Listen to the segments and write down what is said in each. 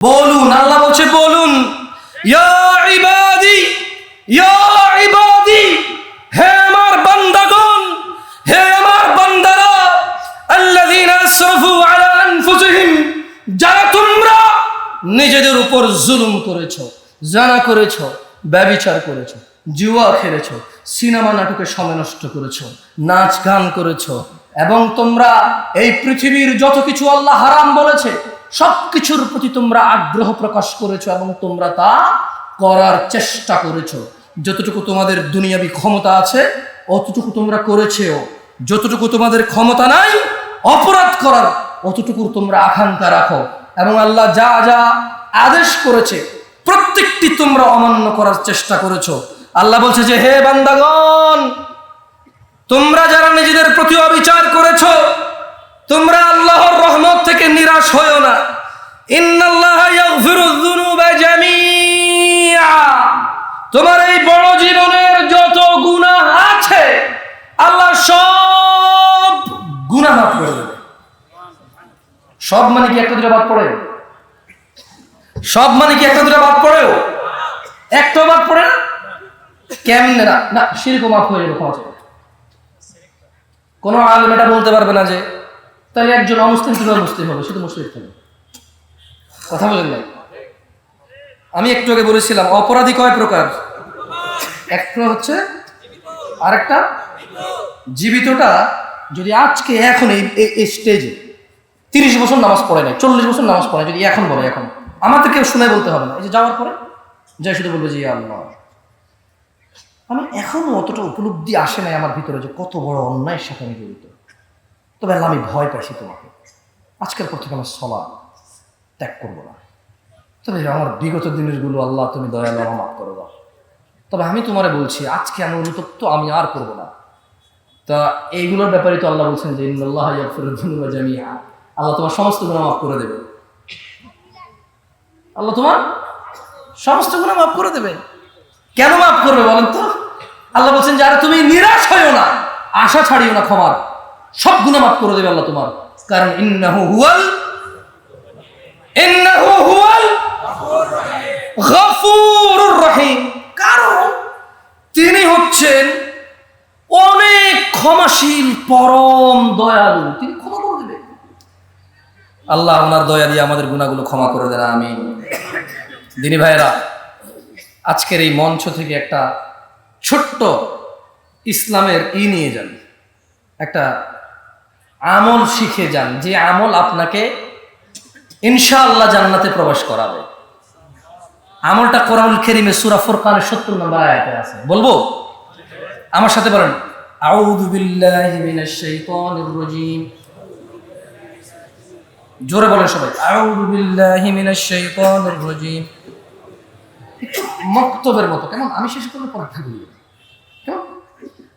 বলুন, আল্লাহ বলছে, বলুন। হে আমার বান্দাগণ, হে আমার বান্দারা যারা তোমরা নিজেদের উপর জুলুম করেছ জানা করেছ ব্যভিচার করেছ, জুয়া খেলেছো, সিনেমা নাটকে সময় নষ্ট করেছ, নাচ গান করেছ, এবং তোমরা এই পৃথিবীর যত কিছু আল্লাহ হারাম বলেছে সব কিছুর প্রতি তোমরা আগ্রহ প্রকাশ করেছ এবং তোমরা তা করার চেষ্টা করেছ। যতটুকু তোমাদের দুনিয়াবি ক্ষমতা আছে, অতটুকু তোমরা করেছেও। যতটুকু তোমাদের ক্ষমতা নাই, অপরাধ করার অতটুকুর তোমরা আকাঙ্ক্ষা রাখো। এবং আল্লাহ যা যা আদেশ করেছে, প্রত্যেকটি তোমরা অমান্য করার চেষ্টা করেছ। আল্লাহ বলছে যে, হে বান্দাগণ, তোমরা যারা নিজেদের প্রতি অবিচার করেছ তোমরা আল্লাহর রহমত থেকে নিরাশ হয়েও না। তোমার এই বড় জীবনের যত গুনাহ আছে, আল্লাহ সব গুনাহ মাফ করে দেবে। সব মানে কি একটা দুটো বাদ পড়ে? সব মানে কি একটা দুটো বাদ পড়েও একটা বাদ পড়ে না? কেমনে না? না শিরকও মাফ হয়ে যাবে। কোনো আলেম এটা বলতে পারবে না যে তাহলে একজন অমুসলিম কীভাবে মুসলিম হবে? শুধু মুসলিম থাকবে কথা বলেন নাই। আমি একটু আগে বলেছিলাম, অপরাধী কয় প্রকার? একটা হচ্ছে, আরেকটা, জীবিতটা যদি আজকে, এখন এই স্টেজে তিরিশ বছর নামাজ পড়ে নাই, চল্লিশ বছর নামাজ পড়ে যদি এখন বলে, এখন। আমাদের কেউ শুনে বলতে হবে না। এই যে যাওয়ার পরে যাই শুধু বলবে যে আল্লাহ। আমি এখনও অতটা উপলব্ধি আসে নাই আমার ভিতরে যে কত বড় অন্যায়ের সাথে আমি জড়িত। তবে আমি ভয় পাইছি তোমাকে। আজকের পর থেকে আমার সলা ত্যাগ করব না। তবে আমার বিগত দিনেরগুলো আল্লাহ তুমি দয়াল মাফ করে দাও। তবে আমি তোমারে বলছি, আজকে আমি অনুতপ্ত, আমি আর করব না। তা এইগুলোর ব্যাপারে তো আল্লাহ বলছেন যে ইয়াগফিরুয যুনুবা আল্লাহ তোমার সমস্ত গুনাহ মাফ করে দেবে। আল্লাহ তোমার সমস্ত গুনাহ মাফ করে দেবে। কেন মাফ করবে বলেন তো? আল্লাহ বলছেন যে, আরে তুমি নিরাশ হইও না, আশা ছাড়িও না ক্ষমার। সব গুনাহ মাফ করে দেবে আল্লাহ তোমার। কারণ ইন্নাহু তিনি হচ্ছেন অনেক ক্ষমাশীল, পরম দয়ালু। তিনি ক্ষমা করে দেবে। আল্লাহ ওনার দয়া দিয়ে আমাদের গুণাগুলো ক্ষমা করে দেন আমি দিনী ভাইরা আজকের এই মঞ্চ থেকে একটা ছোট্ট ইসলামের ই নিয়ে যান। একটা আমল শিখে যান যে আমল আপনাকে ইনশাআল্লাহ জান্নাতে প্রবেশ করাবে। আমলটা কোরআনুল কেরিমে সূরা ফুরকানের 70 নম্বর আয়াতে আছে। বলব? আমার সাথে বলেন। আউযু বিল্লাহি মিনাশ শাইতানির রাজীম। জোরে বলেন সবাই। আউযু বিল্লাহি মিনাশ শাইতানির রাজীম। মক্তবের মতো কেমন? আমি শেষ করলে পরীক্ষা দিই কেমন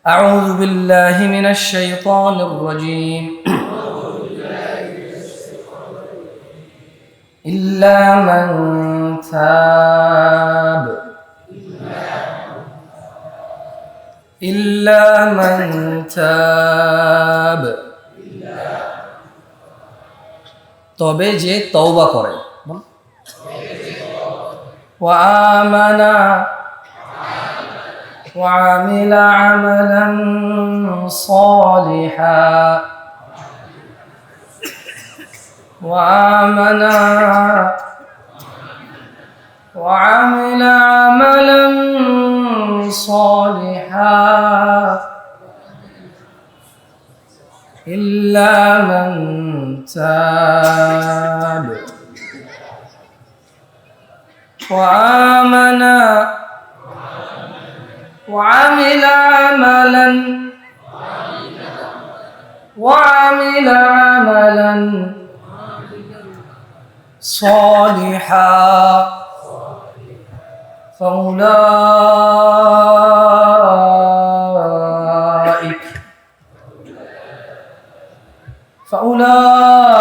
আউযু বিল্লাহি মিনাশ শাইতানির রাজীম إلا من تاب إلا من تاب তবে যে তওবা করে বল। وآمن وعمل عملا صالحا. وآمن وعمل عملا صالحا. إلا من تاب. وآمن وعمل عملا. وعمل عملا. صالحا. فأولئك. فأولئك.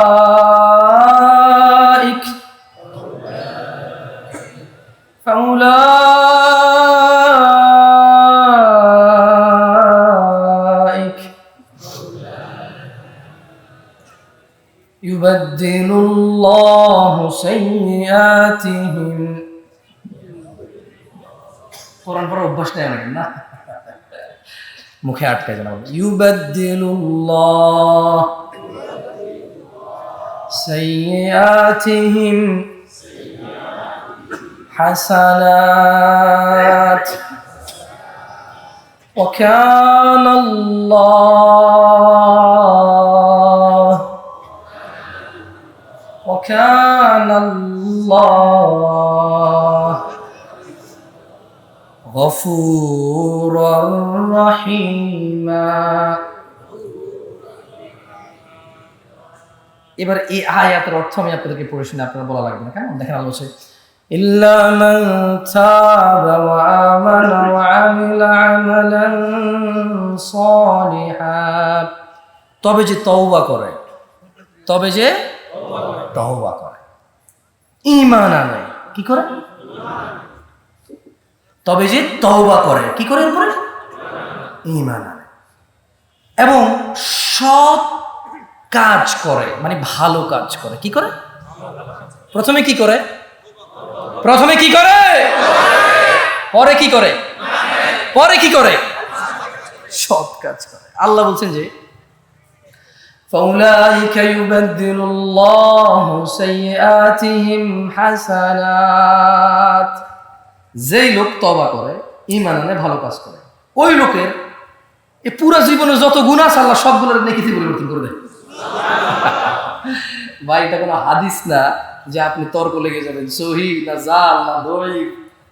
يبدل الله سيئاتهم কোরআন পড়ার অভ্যাস নেই অনেক না মুখে আটকায় যেন ইউবাদ্দিলুল্লাহ سيئاتهم حسنات وكان الله وكان الله غفورا رحيما এবার এই আয়াতের অর্থ আমি আপনাদেরকে পড়ে শুনে আপনারা বলা লাগবে না কেন দেখেন আলো বলছে إلا من تاب وآمن وعمل عملا صالحا তবে যে তওবা করে তবে যে তওবা করে। ঈমান আনে। কি করে? তবে যে তহবা করে, কি করে এরপরে ঈমান আনে। এবং সৎ কাজ করে মানে ভালো কাজ করে। কি করে? প্রথমে কি করে? প্রথমে কি করে? পরে কি করে? পরে কি করে? সৎ কাজ করে। আল্লাহ বলছেন যে فأولئك يبدل الله سيئاتهم حسنات যেই লোক তবা করে ইমান আনে ভালো কাজ করে ওই লোকের এই পুরো জীবনে যত গুণ আছে আল্লাহ সবগুলোর নেকিতে পরিবর্তন করে দেয় ভাই এটা কোনো হাদিস না যে আপনি তর্ক লেগে যাবেন সহি না জাল না দই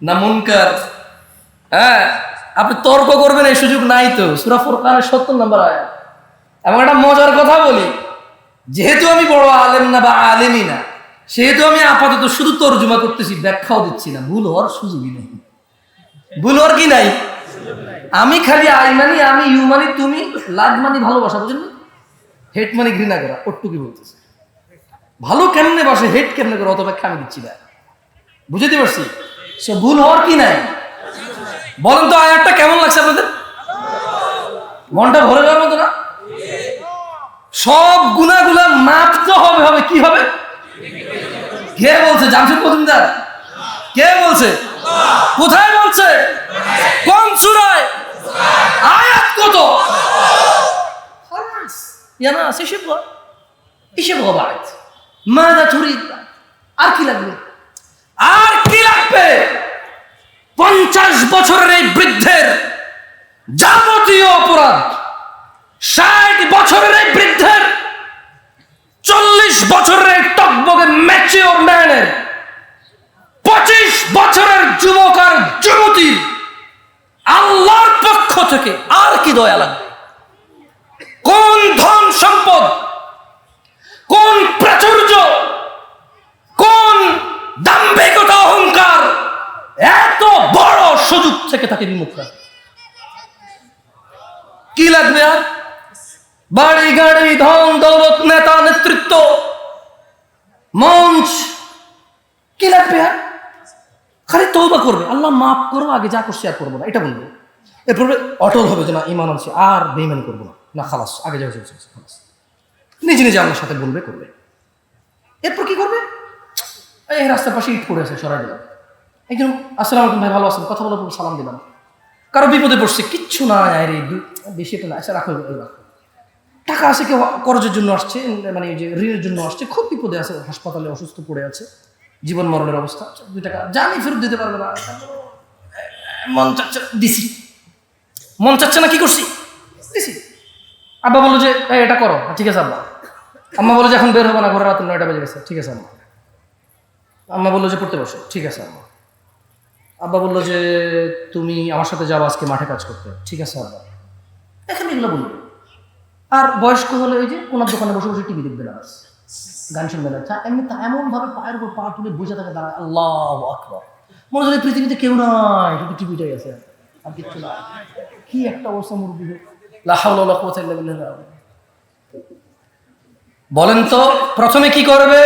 না মুনকার হ্যাঁ আপনি তর্ক করবেন এই সুযোগ নাই তো সুরা ফোরকানের সত্তর নম্বর আয়াত এবং একটা মজার কথা বলি, যেহেতু আমি বড় আলেম না বা আলেমই না, সেহেতু আমি আপাতত শুধু তর্জমা করতেছি, ব্যাখ্যাও দিচ্ছি না, ভুল হওয়ার সুযোগই নেই। ভুল হওয়ার কি নাই? আমি খালি আই মানি, আমি ইউ মানি, তুমি লাগ মানি ভালোবাসা বুঝলেন হেট মানি ঘৃণা করা ওটুকি বলতেছে। ভালো কেমনে বাসে, হেট কেমনে করে অত ব্যাখ্যা আমি দিচ্ছি না। বুঝতে পারছি? সে ভুল হওয়ার কি নাই? বলেন তো আয়াতটা কেমন লাগছে আপনাদের? মনটা ভরে যাওয়ার মতো না? সব গুণাগুলা মাপতে হবে হবে কি হবে কে বলছে জামশেদ মজুমদার কে বলছে কোথায় বলছে কোন সুরায় আয়াত কত خلاص يا ناس ايش يبغى؟ ايش يبغى بعد؟ ماذا تريد؟ আর কি লাগবে আর কি লাগবে পঞ্চাশ বছরের এই বৃদ্ধের যাবতীয় অপরাধ ষাট বছরের এই বৃদ্ধের, চল্লিশ বছরের এই টকবগে ম্যাচিওর ম্যানের পঁচিশ বছরের যুবক আর যুবতীর আল্লাহর পক্ষ থেকে আর কি দয়া লাগবে? কোন ধন সম্পদ, কোন প্রাচুর্য, কোন দাম্ভিকতা অহংকার এত বড় সুযোগ থেকে তাকে বিমুখ রাখে কি লাগবে আর? বাড়ি গাড়ি ধন দৌলত নেতা নেতৃত্ব, মঞ্চ, কি লাগবে আর? খালি তৌবা করবে। আল্লাহ মাফ করো, আগে যা করছি আর করব না। এটা বলবে। এরপরে অটল হবে যে না, ইমান আছে আর বেইমানি করব না। না, খালাস, আগে যা খালাস। নিজে নিজে আমার সাথে বলবে, করবে। এরপর কি করবে? এই রাস্তার পাশে ইট পড়ে আছে, সরাই দিলাম। একজন আসসালাম আলাইকুম ভাই, ভালো আছেন? কথা বলার পর সালাম দিলাম। কারও বিপদে পড়ছে, কিচ্ছু না আরে বেশি এটা না আচ্ছা রাখো রাখো। টাকা আছে কেউ করজের জন্য আসছে মানে যে ঋণের জন্য আসছে খুব বিপদে আছে হাসপাতালে অসুস্থ পড়ে আছে জীবন মরণের অবস্থা আচ্ছা, দুই টাকা জানি ফেরত দিতে পারবে না মন চাচ্ছে দিছি। মন চাচ্ছে না কি করছি? দিছি। আব্বা বলল যে "এই, এটা করো ঠিক আছে আব্বা। আম্মা বলল যে এখন বের হবে না ঘরে রাত নয়টা বেজে গেছে ঠিক আছে আম্মা। আম্মা বলল যে পড়তে বসো ঠিক আছে আম্মা। আব্বা বলল যে তুমি আমার সাথে যাব আজকে মাঠে কাজ করতে। ঠিক আছে আব্বা। এখানে এগুলো বলবে? আর বয়স্ক হলে ওই যে কোনার দোকানে বসে বসে টিভি দেখবে না। গান শুনবে না। এমনি ভাবে পায়ের উপর পা তুলে বুঝে থাকে দাঁড়ায় আল্লাহ আকবর। মনে হয় পৃথিবীতে কেউ নাই, শুধু টিভিটাই আছে। আর কিচ্ছু না। কি একটা অবস্থা মুরব্বী লাহাউল্লাহ বলেন তো, প্রথমে কি করবে?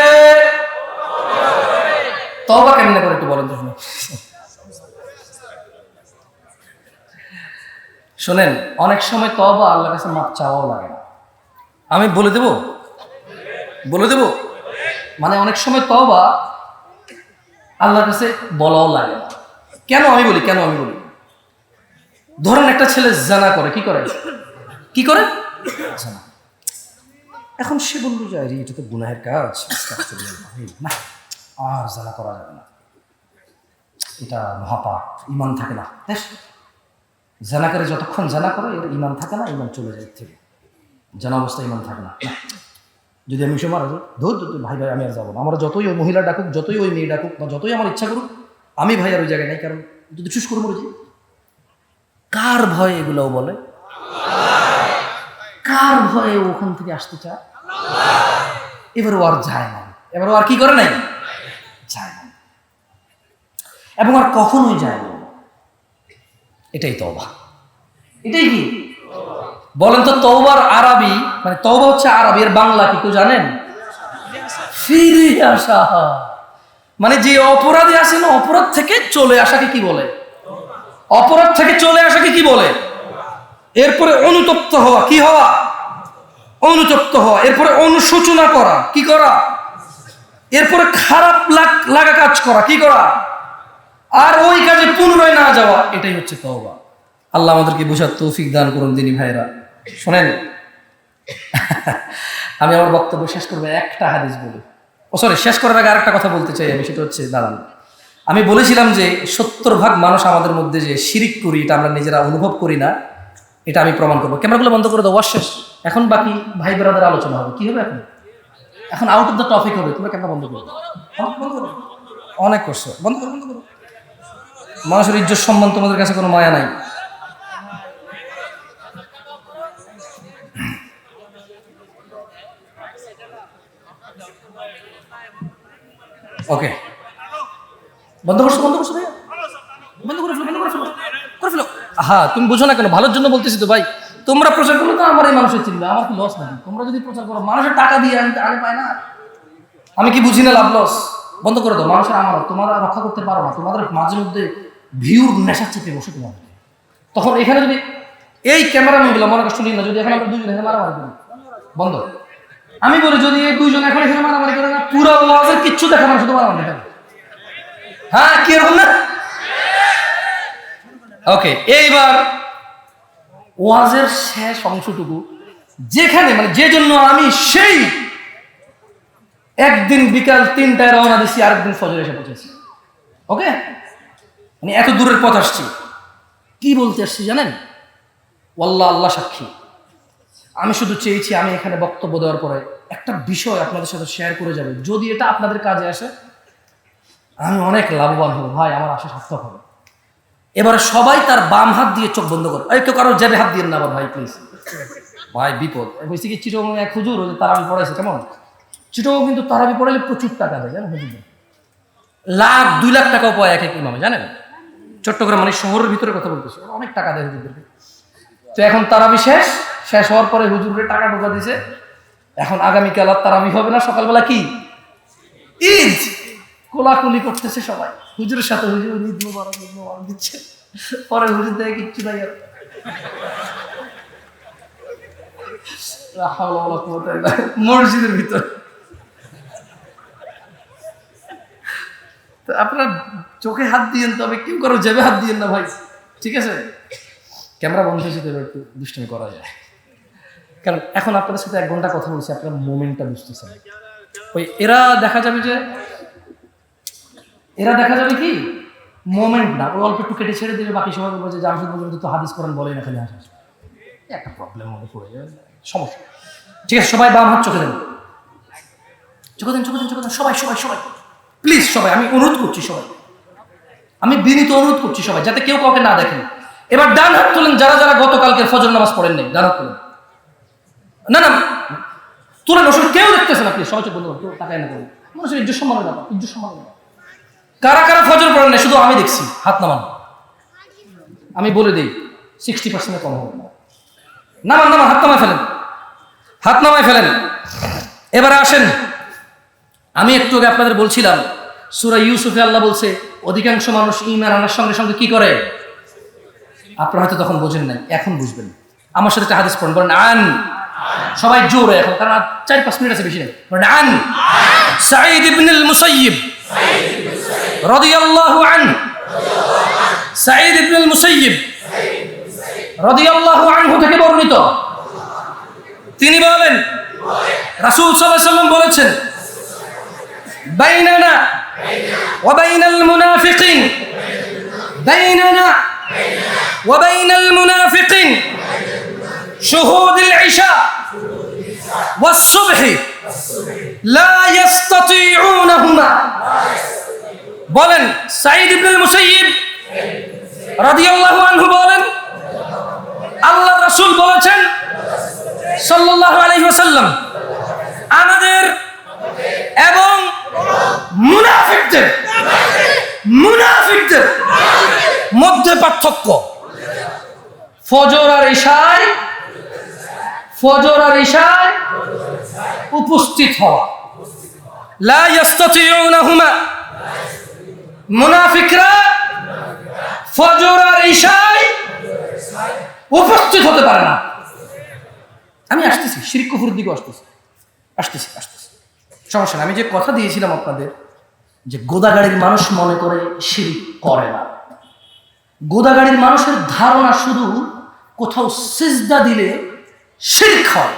তবা কেমনে করে একটু বলেন তো শুনি। শোনেন, অনেক সময় তবা আল্লাহর কাছে মাপ চাওয়াও লাগে আমি বলে দেব? বলে দেব? মানে অনেক সময় তবা আল্লাহর কাছে বলাও লাগে না। কেন আমি বলি? কেন আমি বলি? ধরেন একটা ছেলে জানা করে, কি করে? কি করে? জানা। এখন সে বলল যে এটা তো গুনাহের কাজ না, আর জানা করা যাবে না। এটা মহাপাপ ইমান থাকে না। জানা করে যতক্ষণ জানা করে, এর ইমান থাকে না ইমান চলে যায় থেকে। জানা অবস্থা ইমান থাকে না। যদি আমি সে মারা ধর ভাই ভাই, আমি আর যাব না। আমার যতই ওই মহিলা ডাকুক, যতই ওই মেয়ে ডাকুক, বা যতই আমার ইচ্ছা করুক, আমি ভাই আর ওই জায়গায় নাই। কারণ যদি চুস করে মরে যাই, কার ভয়ে এগুলোও বলে? কার ভয়ে ওখান থেকে আসতে চায়? এবার ও আর যায় না। এবার ও আর কি করে নাই? যায় না। এবং আর কখনোই যায় না। এটাই তওবা। এটাই কি? বলেন তো তওবার আরবি মানে তওবা হচ্ছে আরবি, এর বাংলা কি কেউ জানেন? ফিরে আসা। মানে যে অপরাধী আছে না, অপরাধ থেকে চলে আসাকে কি বলে? অপরাধ থেকে চলে আসাকে কি বলে? এরপরে অনুতপ্ত হওয়া, কি হওয়া? অনুতপ্ত হওয়া। এরপরে অনুশোচনা করা, কি করা? এরপরে খারাপ লাগ- কাজ করা, কি করা? আর ওই কাজে পুনরায় না যাওয়া, এটাই হচ্ছে তওবা। আল্লাহ আমাদেরকে বোঝার তৌফিক দান করুন দিনী ভাইরা শোনেন, আমি আমার বক্তব্য শেষ করব, একটা হাদিস বলে। ও সরি শেষ করার আগে আরেকটা কথা বলতে চাই আমি, সেটা হচ্ছে, দাঁড়ান। আমি বলেছিলাম যে সত্তর ভাগ মানুষ আমাদের মধ্যে যে শিরিক করি, এটা আমরা নিজেরা অনুভব করি না, এটা আমি প্রমাণ করব। ক্যামেরাগুলো বন্ধ করে দেবো শেষ। এখন বাকি ভাই বেড়াদের আলোচনা হবে। কি হবে এখন? এখন আউট অফ দ্য টপিক হবে, তোমরা ক্যামেরা বন্ধ করো বন্ধ করো। অনেক করছ। বন্ধ করো বন্ধ করো। মানুষের ইজ্জত সম্মান তোমাদের কাছে কোনো মায়া নাই। ওকে বন্ধ করছ বন্ধ করছ ভাইয়া? বন্ধ করে ফেলো, বন্ধ করে ফেলো করে ফেলো। হ্যাঁ তুমি বুঝো না কেন? ভালোর জন্য বলতেছি তো ভাই। তোমরা প্রচার করলে তো আমার এই মানুষের চিনবে আমার কি লস নাকি তোমরা যদি প্রচার করো, মানুষের টাকা দিয়ে আমি আগে পাই না। আমি কি বুঝি না লাভ লস বন্ধ করে দাও, মানুষের আমার, তোমরা রক্ষা করতে পারো না। তোমাদের মাঝে মধ্যে ভিউর নেশা চেপে বসে তোমাদের। তখন এখানে যদি এই ক্যামেরা গুলো, মনে কষ্ট নিই না, যদি এখানে আমরা দুজন এখানে মারামারি করি, বন্ধ। আমি বলি, যদি এই দুইজন এখন এখানে মারামারি করে, না পুরো ওয়াজের কিচ্ছু দেখা না শুধু মারামারি দেখাবে হ্যাঁ কি এরকম না? ওকে এইবার ওয়াজের শেষ অংশটুকু, যেখানে মানে যে জন্য আমি সেই একদিন বিকাল তিনটায় রওনা দিছি, আরেকদিন ফজরে এসে পৌঁছেছি। ওকে মানে এত দূরের পথ আসছি। কি বলতে আসছি জানেন? ওল্লা আল্লাহ সাক্ষী। আমি শুধু চেয়েছি, আমি এখানে বক্তব্য দেওয়ার পরে একটা বিষয় আপনাদের সাথে শেয়ার করে যাবে। যদি এটা আপনাদের কাজে আসে, আমি অনেক লাভবান হব। ভাই, আমার আশা সার্থক হবে। এবারে সবাই তার বাম হাত দিয়ে চোখ বন্ধ করে। এই কেউ কারও জেবে হাত দিয়ে না, ভাই প্লিজ ভাই, বিপদ। বলছি কি চিটং এক হুজুর তারাবি পড়াইছে, কেমন? চিটং কিন্তু তারাবি পড়াইলে প্রচুর টাকা দেয়, জানেন হুজুর? লাখ, দুই লাখ টাকাও পায় এক এক ইমামে, জানেন? চট্টগ্রাম মানে শহরের ভিতরে কথা বলতেছে, অনেক টাকা দেয় হুজুরদেরকে। তো এখন তারাবি শেষ শেষ হওয়ার পরে হুজুরের টাকা ঢোকা দিছে। এখন আগামীকাল আর তারাবি হবে না, সকালবেলা কি? ঈদ! কোলাকুলি করতেছে সবাই। হুজুরের সাথে হুজুর ঈদ মোবারক ঈদ মোবারক দিচ্ছে। পরে হুজুর দেয় কিচ্ছু নাই আর। মসজিদের ভিতর। আপনারা চোখে হাত দিয়েন, তবে কেউ কারও জেবে হাত দিয়েন না ভাই। ঠিক আছে? ক্যামেরা বন্ধ হয়েছে একটু দুষ্টামি করা যায়। কারণ এখন আপনাদের সাথে এক ঘণ্টা কথা বলছি, আপনার মোমেন্টটা বুঝতেছেন। ওই এরা দেখা যাবে যে, এরা দেখা যাবে কি? মোমেন্ট না ওই অল্প একটু কেটে ছেড়ে দেবে, বাকি সময় বলবে যে জামশেদ পর্যন্ত তো হাদিস করেন বলে না, খালি হাসা একটা প্রবলেম মধ্যে পড়ে যাবে সমস্যা। ঠিক আছে, সবাই বাম হাত চোখে দেন। চোখে দেন চোখে দেন চোখে দেন। সবাই সবাই সবাই। প্লিজ সবাই, আমি অনুরোধ করছি সবাই। আমি বিনীত অনুরোধ করছি সবাই, যাতে কেউ কাউকে না দেখেন। এবার ডান হাত তোলেন, যারা যারা গতকালকে ফজর নামাজ পড়েন নাই, ডান হাত তোলেন। না না, তোরা ওসব কেউ দেখতেছে না প্লিজ সবাই চোখ বন্ধ কেউ তাকায় না করুন মানুষের ইজ্জত সম্মানের ব্যাপার ইজ্জত ব্যাপার কারা কারা ফজর পড়েন না শুধু আমি দেখছি, হাত নামান। আমি বলে দিই সিক্সটি পার্সেন্টে কম হবে নামান নামান, হাত নামায় ফেলেন। হাত নামায় ফেলেন। এবারে আসেন। আমি একটু আগে আপনাদের বলছিলাম, সুরা ইউসুফে আল্লাহ বলছে, অধিকাংশ মানুষ ইমান আনার সঙ্গে সঙ্গে কি করে? আপনারা হয়তো তখন বোঝেন নাই, এখন বুঝবেন। আমার সাথে একটা হাদিস পড়েন, বলেন, আন সবাই জোরে এখন, কারণ আর চার পাঁচ মিনিট আছে বেশি নেই। আন সাঈদ ইবনুল মুসাইয়িব রাদিয়াল্লাহু আনহু সাঈদ ইবনে মুসাইয়িব রাদিয়াল্লাহু আনহু থেকে বর্ণিত। তিনি বলেন, রাসূল সাল্লাল্লাহু আলাইহি সাল্লাম বলেছেন, বাইনানা মুনাফিকিন, বাইনানা ওয়া বাইনাল মুনাফিকিন। شهود العشاء والصبح لا يستطيعونهما বলেন সাইদ ইবনুল মুসাইয়িব রাদিয়াল্লাহু আনহু বলেন আল্লাহ রাসূল বলেছেন সাল্লাল্লাহু আলাইহি ওয়াসাল্লাম আমাদের এবং মুনাফিকদের মুনাফিকদের মধ্যে পার্থক্য ফজর আর ঈশায় ফজর আর ঈশায় উপস্থিত হওয়া। লা ইয়াস্তাতিউনাহুমা। মুনাফিকরা ফজর আর ঈশায় উপস্থিত হতে পারে না। আমি আসতেছি, শিরিক কুফুর দিকে আসতেছি। আসতেছি আসতেছি। সমস্যা আমি যে কথা দিয়েছিলাম আপনাদের, যে গোদাগাড়ির মানুষ মনে করে শিরিক করে না। গোদাগাড়ির মানুষের ধারণা শুধু কোথাও সিজদা দিলে শিরিক হয়।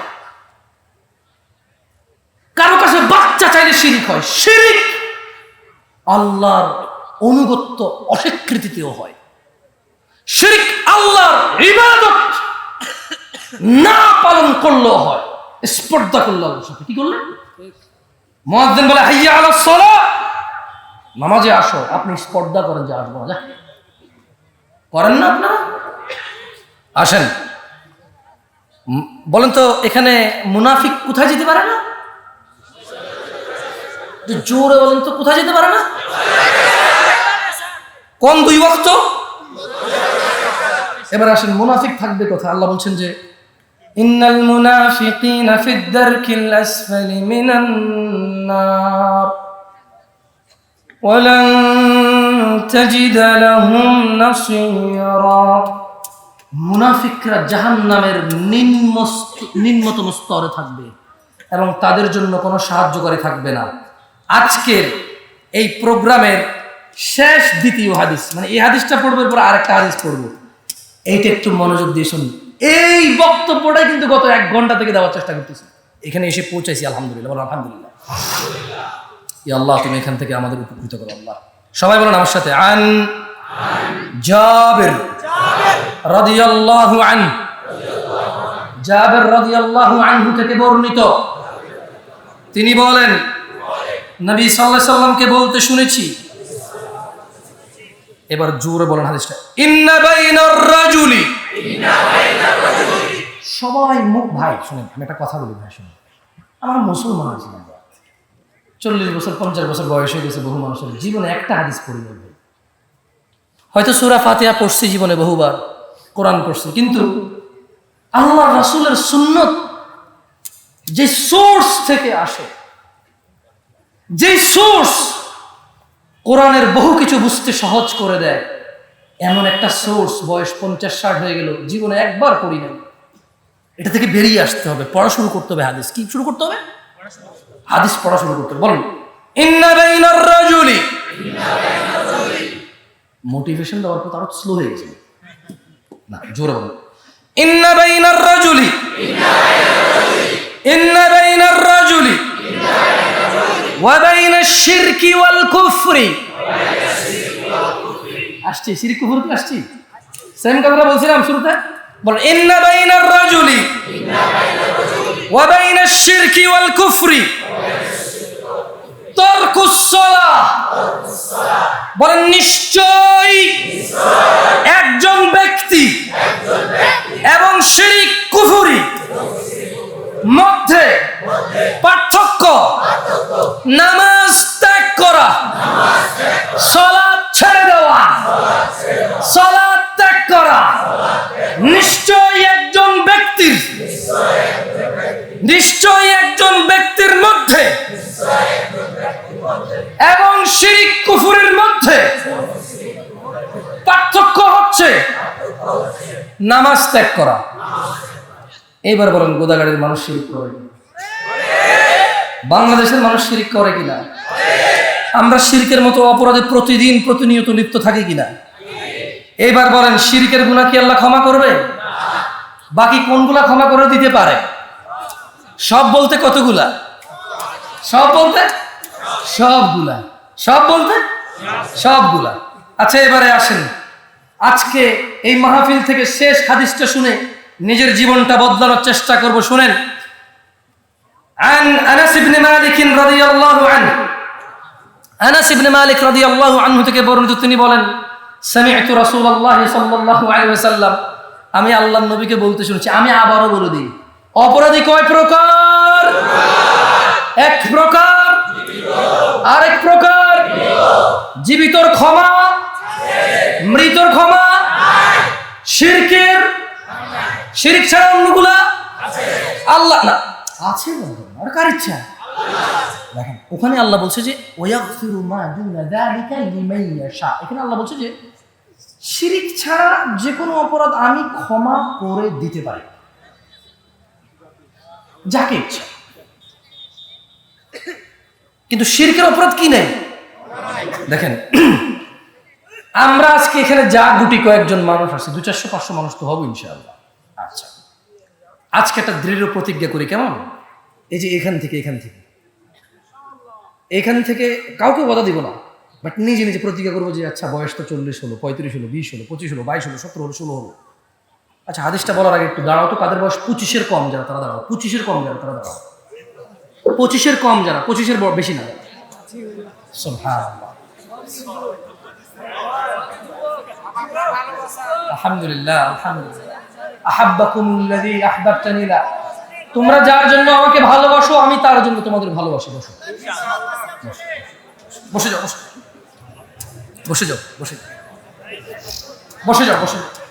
কারও কাছে বাচ্চা চাইলে শিরিক হয়। শিরিক আল্লাহর অনুগত্য অস্বীকৃতিতেও হয়। শিরিক আল্লাহর ইবাদত না পালন করলেও হয়। স্পর্ধা করল আল্লাহর সাথে কি করলেন? মুয়াজ্জিন বলে, হাইয়া আলা সালাহ। নামাজে আসো, আপনি স্পর্ধা করেন যে আসব না। করেন না আপনারা? আসেন। বলেন তো এখানে মুনাফিক কোথায় যেতে পারে না একটু জোরে বলেন তো কোথায় যেতে পারে না কোন দুই বক্ত এবার আসেন মুনাফিক থাকবে কোথায় আল্লাহ বলছেন যে ইন্নাল মুনাফিকিনা ফিদ দারকিল আসফালি মিনান নার ولن تجد لهم نصيرا মুনাফিকরা জাহান্নামের নিম্ন নিম্নতম স্তরে থাকবে এবং তাদের জন্য কোনো সাহায্যকারী থাকবে না। আজকের এই প্রোগ্রামের শেষ দ্বিতীয় হাদিস মানে এই হাদিসটা পড়বে, পর আরেকটা হাদিস পড়ব। এইটা একটু মনোযোগ দিয়ে শুনুন। এই বক্তব্যটাই কিন্তু গত এক ঘণ্টা থেকে দেওয়ার চেষ্টা করতেছি। এখানে এসে পৌঁছাইছি, আলহামদুলিল্লাহ আলহামদুলিল্লাহ। ই আল্লাহ, তুমি এখান থেকে আমাদের উপকৃত করো, আল্লাহ। সবাই বলুন আমার সাথে, আন জাবির। তিনি বলেন, নবী আলাইহি সাল্লামকে বলতে শুনেছি। এবার জোরে বলেন হাদিসটা। সবাই মুখ ভাই, শুনেন, আমি একটা কথা বলি, ভাই, শুনুন। আমার মুসলমান আছে চল্লিশ বছর, পঞ্চাশ বছর বয়স হয়ে গেছে বহু মানুষের। জীবনে একটা হাদিস পড়ি হয়তো সুরা ফাতিহা পড়ছি জীবনে বহুবার। কোরআন পড়ছি। কিন্তু আল্লাহ রাসুলের সুন্নত যে সোর্স থেকে আসে, যে সোর্স কোরআনের বহু কিছু বুঝতে সহজ করে দেয়, এমন একটা সোর্স বয়স পঞ্চাশ ষাট হয়ে গেল, জীবনে একবার পড়ি না এটা থেকে বেরিয়ে আসতে হবে, পড়া শুরু করতে হবে হাদিস। কি শুরু করতে হবে? হাদিস পড়া শুরু করতে হবে। বলুন মোটিভেশন দেওয়ার পর আরও স্লো হয়ে গেছে। না, জোরে বলুন ইন্না বাইনার রাজুলি। ইন্না বাইনার রাজুলি। ওয়া বাইনাশ শিরকি ওয়াল কুফরি। আসছি, শিরক কুফর কি আসছি? সেম কথাটা বলছিলাম শুরুতে। বলেন ইন্না বাইনার রাজুলি। ওয়া বাইনাশ শিরকি ওয়াল কুফরি। তরকুস সালাহ বলেন নিশ্চয়। একজন ব্যক্তি নামাজ ত্যাগ করা। এইবার বলেন, গোদাগাড়ির মানুষ শিরিক করে বাংলাদেশের মানুষ শিরিক করে কিনা? আমরা শিরকের মতো অপরাধে প্রতিদিন প্রতিনিয়ত লিপ্ত থাকি কিনা? এবার বলেন, শিরকের গুণা কি আল্লাহ ক্ষমা করবে? বাকি কোনগুলা ক্ষমা করে দিতে পারে? সব বলতে কতগুলা? সব বলতে? সবগুলা। সব বলতে? সবগুলা। আচ্ছা এবারে আসেন। আজকে এই মাহফিল থেকে শেষ হাদিসটা শুনে নিজের জীবনটা বদলানোর চেষ্টা করব শুনেন عن انس بن مالك رضي الله عنه আনাস ইবনে মালিক রাদিয়াল্লাহু আনহু থেকে বর্ণিত তিনি বলেন সামি'তু রাসূলুল্লাহি সাল্লাল্লাহু আলাইহি ওয়াসাল্লাম আমি আল্লাহর নবীকে বলতে শুনেছি আমি আবারও বলে দিই অপরাধী কয় প্রকার এক প্রকার আরেক প্রকার জীবিতর ক্ষমা মৃতর ক্ষমা, শিরকের, শিরক ছাড়া অন্যগুলা আল্লাহ না। আছে আর কার ইচ্ছা। দেখেন, ওখানে আল্লাহ বলছে যে, ওয়াগফিরু মা দুনা যালিকা লিমান ইয়াশা। এখানে আল্লাহ বলছে যে, শিরিক ছাড়া যে কোনো অপরাধ আমি ক্ষমা করে দিতে পারি। যাকে ইচ্ছা। কিন্তু শিরকের অপরাধ কি নেই? দেখেন আমরা আজকে এখানে যা গুটি কয়েকজন মানুষ আছে দু চারশো পাঁচশো মানুষ তো হব ইনশাআল্লাহ। আচ্ছা। আজকে একটা দৃঢ় প্রতিজ্ঞা করি কেমন? এই যে এখান থেকে এখান থেকে। এখান থেকে কাউকে বাধা দিব না। বাট নিজে নিজে প্রতিজ্ঞা করব যে আচ্ছা বয়স তো চল্লিশ হলো পঁয়ত্রিশ হলো বিশ হলো পঁচিশ হলো বাইশ হলো সতেরো হলো ষোলো হলো। আচ্ছা হাদিসটা বলার আগে একটু দাঁড়াও তো কাদের বয়স? পঁচিশের কম যারা তারা দাঁড়াও। পঁচিশের কম যারা তারা দাঁড়াও। পঁচিশের কম যারা পঁচিশের বেশি না। সুবহানাল্লাহ। তোমরা যার জন্য আমাকে ভালোবাসো, আমি তার জন্য তোমাদের ভালোবাসি। বসো। বসে যাও, বসে। বসে যাও বসে যাও। বসে যাও বসে যাও।